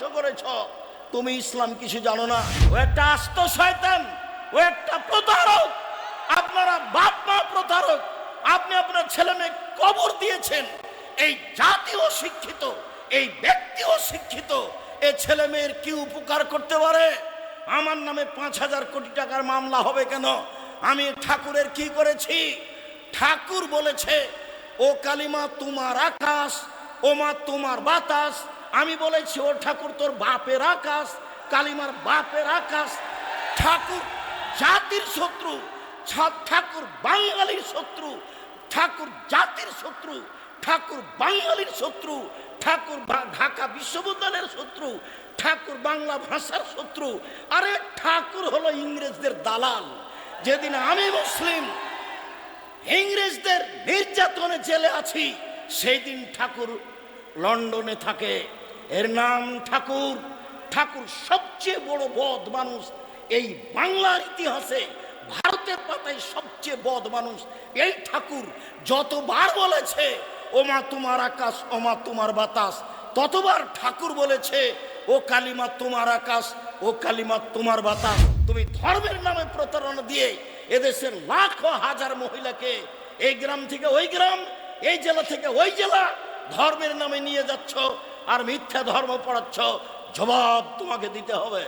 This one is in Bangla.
ধ্বংস করেছ। তুমি ইসলাম কিছু জানো না? ও একটা আস্ত শয়তান, ও একটা প্রতারক। আপনারা বাপ মা প্রতারক। আপনি আপনার ছেলে মেয়ে কবর দিয়েছেন। এই জাতীয় শিক্ষিত, এই ব্যক্তিও শিক্ষিত। এ ছেলে মেয়ের কি উপকার করতে পারে? আমার নামে পাঁচ হাজার কোটি টাকার মামলা হবে কেন? আমি ঠাকুরের কি করেছি? ঠাকুর বলেছে, ও কালিমা তোমার আকাশ ও মা তোমার বাতাস আমি বলেছি ও ঠাকুর তোর বাপের আকাশ, কালিমার বাপের আকাশ। ঠাকুর জাতির শত্রু ঠাকুর বাঙালির শত্রু, ঠাকুর জাতির শত্রু, ঠাকুর বাঙালির শত্রু, ঠাকুর ঢাকা বিশ্ববিদ্যালয়ের শত্রু, ঠাকুর বাংলা ভাষার শত্রু। আরে ঠাকুর হলো ইংরেজদের দালাল। যেদিন আমি মুসলিম, ইংরেজদের নির্যাতনে জেলে আছি, সেই দিন ঠাকুর লন্ডনে থাকে। এর নাম ঠাকুর। ঠাকুর সবচেয়ে বড় বদ মানুষ। এই বাংলার ইতিহাসে ভারতের পাতায় সবচেয়ে বদ মানুষ এই ঠাকুর। যতবার বলেছে, ওমা তোমার আকাশ, ওমা তোমার বাতাস, ততবার ঠাকুর বলেছে, ও কালিমা তোমার আকাশ, ও কালিমা তোমার বাতাস। তুমি ধর্মের নামে প্রতারণা দিয়ে এদেশের লাখ হাজার মহিলাকে এই গ্রাম থেকে ওই গ্রাম, এই জেলা থেকে ওই জেলা ধর্মের নামে নিয়ে যাচ্ছ। আর মিথ্যা ধর্ম পড়াচ্ছ জবাব তোমাকে দিতে হবে।